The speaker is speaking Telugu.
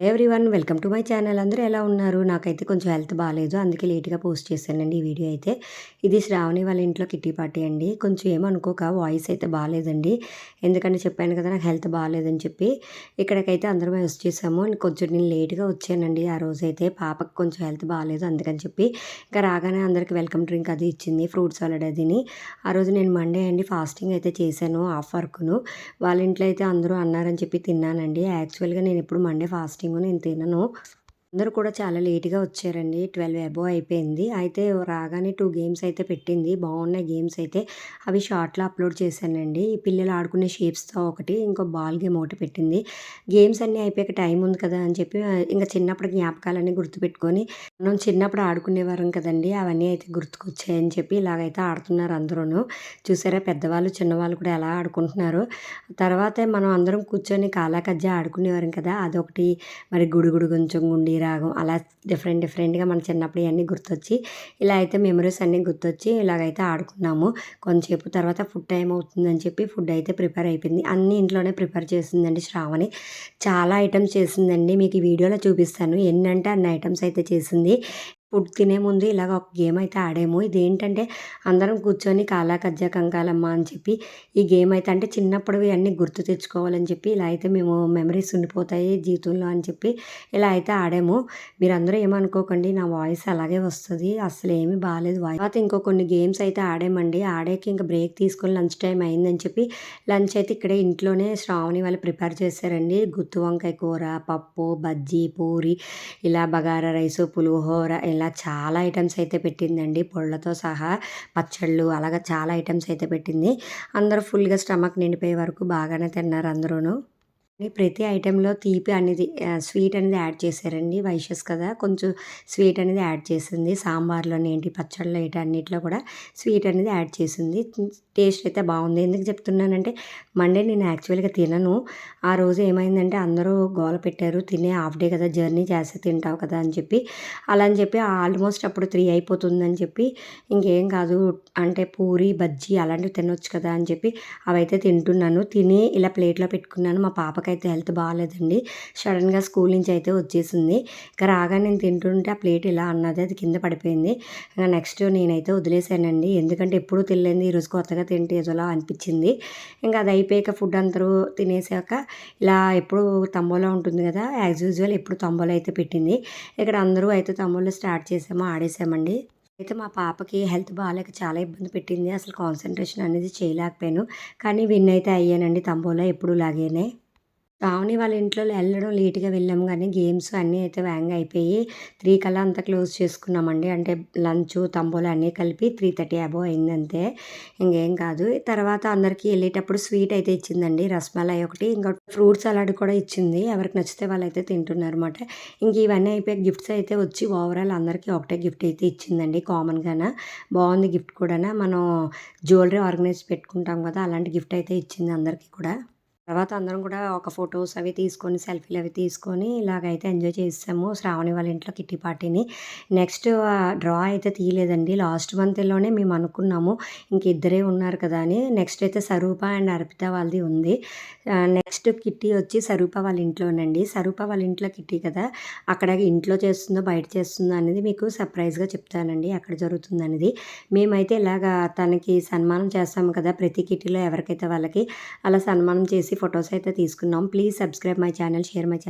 Everyone welcome to my channel అందరూ ఎలా ఉన్నారు? నాకైతే కొంచెం హెల్త్ బాగాలేదు అందుకే లేట్గా పోస్ట్ చేశానండి ఈ వీడియో అయితే. ఇది శ్రావణి వాళ్ళ ఇంట్లో కిట్టి పార్టీ అండి. కొంచెం ఏమనుకోక వాయిస్ అయితే బాగాలేదండి ఎందుకంటే చెప్పాను కదా నాకు హెల్త్ బాగాలేదని చెప్పి ఇక్కడికైతే అందరం వచ్చేసాము కొంచెం నేను లేట్గా వచ్చానండి ఆ రోజు అయితే. పాపకు కొంచెం హెల్త్ బాగాలేదు అందుకని చెప్పి ఇంకా రాగానే అందరికి వెల్కమ్ డ్రింక్ అది ఇచ్చింది ఫ్రూట్ సాలడ్ అదిని ఆ రోజు నేను మండే అండి ఫాస్టింగ్ అయితే చేశాను ఆఫ్ వర్క్ను వాళ్ళ ఇంట్లో అయితే అందరూ అన్నారని చెప్పి తిన్నానండి. యాక్చువల్గా నేను ఎప్పుడు మండే ఫాస్టింగ్ నేను తినను. అందరూ కూడా చాలా లేట్గా వచ్చారండి. ట్వెల్వ్ అబో అయిపోయింది. అయితే రాగానే టూ గేమ్స్ అయితే పెట్టింది. బాగున్నాయి గేమ్స్ అయితే. అవి షార్ట్లో అప్లోడ్ చేశానండి. ఈ పిల్లలు ఆడుకునే షేప్స్తో ఒకటి ఇంకో బాల్ గేమ్ ఒకటి పెట్టింది. గేమ్స్ అన్నీ అయిపోయాక టైం ఉంది కదా అని చెప్పి ఇంకా చిన్నప్పుడు జ్ఞాపకాలన్నీ గుర్తుపెట్టుకొని మనం చిన్నప్పుడు ఆడుకునేవారం కదండి అవన్నీ అయితే గుర్తుకొచ్చాయని చెప్పి ఇలాగైతే ఆడుతున్నారు అందరూ చూసారా పెద్దవాళ్ళు చిన్నవాళ్ళు కూడా ఎలా ఆడుకుంటున్నారు. తర్వాత మనం అందరం కూర్చొని కాలాకజ్జా ఆడుకునేవారం కదా అదొకటి. మరి గుడుగుడు కొంచెం గుండి రాగం. అలా డిఫరెంట్ డిఫరెంట్గా మన చిన్నప్పుడు ఇవన్నీ గుర్తొచ్చి ఇలా అయితే మెమరీస్ అన్నీ గుర్తొచ్చి ఇలాగైతే ఆడుకున్నాము. కొంచెంసేపు తర్వాత ఫుడ్ టైం అవుతుందని చెప్పి ఫుడ్ అయితే ప్రిపేర్ అయిపోయింది. అన్ని ఇంట్లోనే ప్రిపేర్ చేసిందండి శ్రావణి. చాలా ఐటమ్స్ చేసిందండి. మీకు ఈ వీడియోలో చూపిస్తాను. ఎన్నంటే అన్ని ఐటమ్స్ అయితే చేసింది. ఫుడ్ తినే ముందు ఇలాగ ఒక గేమ్ అయితే ఆడాము. ఇదేంటంటే అందరం కూర్చొని కాలా కజ్జా కంకాలమ్మ అని చెప్పి ఈ గేమ్ అయితే అంటే చిన్నప్పుడు ఇవన్నీ గుర్తు తెచ్చుకోవాలని చెప్పి ఇలా అయితే మేము మెమరీస్ ఉండిపోతాయి జీవితంలో అని చెప్పి ఇలా అయితే ఆడాము. మీరందరూ ఏమనుకోకండి నా వాయిస్ అలాగే వస్తుంది. అసలు ఏమీ బాగాలేదు తర్వాత ఇంకో కొన్ని గేమ్స్ అయితే ఆడామండి. ఆడాక ఇంకా బ్రేక్ తీసుకొని లంచ్ టైం అయిందని చెప్పి లంచ్ అయితే ఇక్కడే ఇంట్లోనే శ్రావణి వాళ్ళు ప్రిపేర్ చేశారండి. గుత్తు వంకాయ కూర పప్పు బజ్జీ పూరి ఇలా బగారా రైసు పులిహోర ఇలా చాలా ఐటమ్స్ అయితే పెట్టిందండి. పొళ్ళతో సహా పచ్చళ్ళు అలాగా చాలా ఐటమ్స్ అయితే పెట్టింది. అందరూ ఫుల్గా స్టమక్ నిండిపోయే వరకు బాగానే తిన్నారు అందరూను. ప్రతి ఐటెంలో తీపి అనేది స్వీట్ అనేది యాడ్ చేశారండి వైషస్ కదా. కొంచెం స్వీట్ అనేది యాడ్ చేసింది. సాంబార్లో ఏంటి పచ్చళ్ళు ఏంటి అన్నిట్లో కూడా స్వీట్ అనేది యాడ్ చేసింది. టేస్ట్ అయితే బాగుంది. ఎందుకు చెప్తున్నానంటే మండే నేను యాక్చువల్గా తినను. ఆ రోజు ఏమైందంటే అందరూ గోల పెట్టారు. తినే హాఫ్ డే కదా జర్నీ చేస్తే తింటావు కదా అని చెప్పి. అలా అని చెప్పి ఆల్మోస్ట్ అప్పుడు త్రీ అయిపోతుందని చెప్పి ఇంకేం కాదు అంటే పూరి బజ్జీ అలాంటివి తినొచ్చు కదా అని చెప్పి అవైతే తింటున్నాను. తిని ఇలా ప్లేట్లో పెట్టుకున్నాను. మా పాపకి అయితే హెల్త్ బాగాలేదండి. సడన్గా స్కూల్ నుంచి అయితే వచ్చేసింది. ఇంకా రాగా నేను తింటుంటే ఆ ప్లేట్ ఇలా అన్నది అది కింద పడిపోయింది. ఇంకా నెక్స్ట్ నేనైతే వదిలేసానండి. ఎందుకంటే ఎప్పుడూ తినలేదు ఈరోజు కొత్తగా తింటే ఏదోలా అనిపించింది. ఇంకా అది అయిపోయాక ఫుడ్ అందరూ తినేసాక ఇలా ఎప్పుడు తంబోలా ఉంటుంది కదా యాజ్ యూజువల్ ఎప్పుడు తంబోలా అయితే పెట్టింది. ఇక్కడ అందరూ అయితే తంబోలో స్టార్ట్ చేసామో ఆడేసామండి. అయితే మా పాపకి హెల్త్ బాగాలేక చాలా ఇబ్బంది పెట్టింది. అసలు కాన్సన్ట్రేషన్ అనేది చేయలేకపోయాను. కానీ విన్ అయితే అయ్యానండి తంబోలా ఎప్పుడు లాగేనే. పావని వాళ్ళ ఇంట్లో వెళ్ళడం లేట్గా వెళ్ళాము కానీ గేమ్స్ అన్నీ అయితే వ్యాంగ్ అయిపోయి త్రీ కల్లా అంతా క్లోజ్ చేసుకున్నామండి. అంటే లంచ్ తంబోలు అన్నీ కలిపి త్రీ థర్టీ అబోవ్ అయిందంతే ఇంకేం కాదు. తర్వాత అందరికీ వెళ్ళేటప్పుడు స్వీట్ అయితే ఇచ్చిందండి. రసమలై ఒకటి ఇంకా ఫ్రూట్ సలాడ్ కూడా ఇచ్చింది. ఎవరికి నచ్చితే వాళ్ళు అయితే తింటున్నారు అనమాట ఇంక ఇవన్నీ అయిపోయి గిఫ్ట్స్ అయితే వచ్చి ఓవరాల్ అందరికీ ఒకటే గిఫ్ట్ అయితే ఇచ్చిందండి కామన్గానే. బాగుంది గిఫ్ట్ కూడా మనం జ్యువెలరీ ఆర్గనైజ్ పెట్టుకుంటాం కదా అలాంటి గిఫ్ట్ అయితే ఇచ్చింది అందరికీ కూడా. తర్వాత అందరం కూడా ఒక ఫొటోస్ అవి తీసుకొని సెల్ఫీలు అవి తీసుకొని ఇలాగైతే ఎంజాయ్ చేసాము శ్రావణి వాళ్ళ ఇంట్లో కిట్టి పార్టీని. నెక్స్ట్ డ్రా అయితే తీయలేదండి. లాస్ట్ మంత్లోనే మేము అనుకున్నాము ఇంక ఇద్దరే ఉన్నారు కదా అని. నెక్స్ట్ అయితే సరూప అండ్ అర్పిత వాళ్ళది ఉంది. నెక్స్ట్ కిట్టి వచ్చి సరూప వాళ్ళ ఇంట్లోనండి. సరూప వాళ్ళ ఇంట్లో కిట్టి కదా అక్కడ ఇంట్లో చేస్తుందో బయట చేస్తుందో అనేది మీకు సర్ప్రైజ్గా చెప్తానండి అక్కడ జరుగుతుంది అనేది. మేమైతే ఇలాగా తనకి సన్మానం చేస్తాము కదా ప్రతి కిట్టిలో ఎవరికైతే వాళ్ళకి అలా సన్మానం చేసి ఫొటోస్ అయితే తీసుకున్నాం please subscribe my channel share my channel